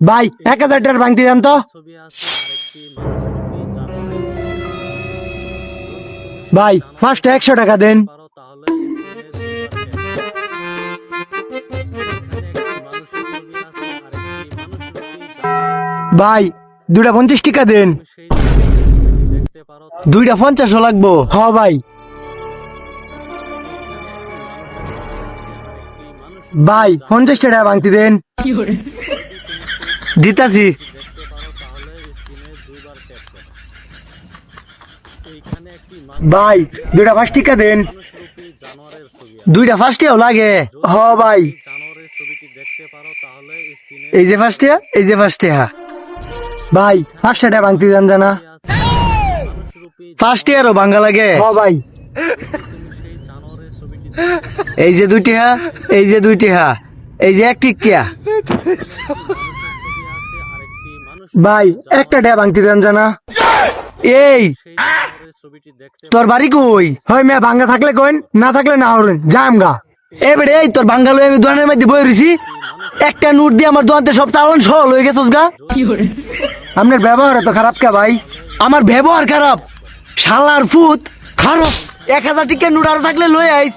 ভাই এক হাজার টাকার ভাঙতি দেন তো। ভাই ফার্স্ট একশো টাকা দেন। ভাই দুইটা পঞ্চাশ টাকা দেন। দুইটা পঞ্চাশও লাগবো। হ ভাই। ভাই পঞ্চাশ টাকা ভাঙতি দেন। দিতাছি। ভাই দুইটা পাঁচ টাকা দেন। দুইটা ফার্স্টেও লাগে? হ ভাই। এই যে ফার্স্টে এই যে ফার্স্টে ভাই ফার্স্ট টাকা ভাঙতি দেন জানা। ফার্স্ট ইয়ারও ভাঙ্গা লাগে। হ ভাই। এই যে দুইটি হা। এই যে দুইটি হা। এই যে একটি কিয়া। ভাই একটা টাকা ভাঙতি দেন জানা। এই তোর বাড়ি কই? হয় মেয়ে ভাঙ্গা থাকলে কইন না থাকলে না হরেন যাম গা এবারে এই তোর ভাঙ্গা লই আমি দোকানের মধ্যে বই রইছি। একটা নোট দিয়ে আমার দোকানতে সব চালান সহ লই গেছস গা। আপনার ব্যবহার এত খারাপ কে ভাই? আমার ব্যবহার খারাপ। শালার ফুত খারাপ এক হাজার টিকা নোট আরও থাকলে লই আইস।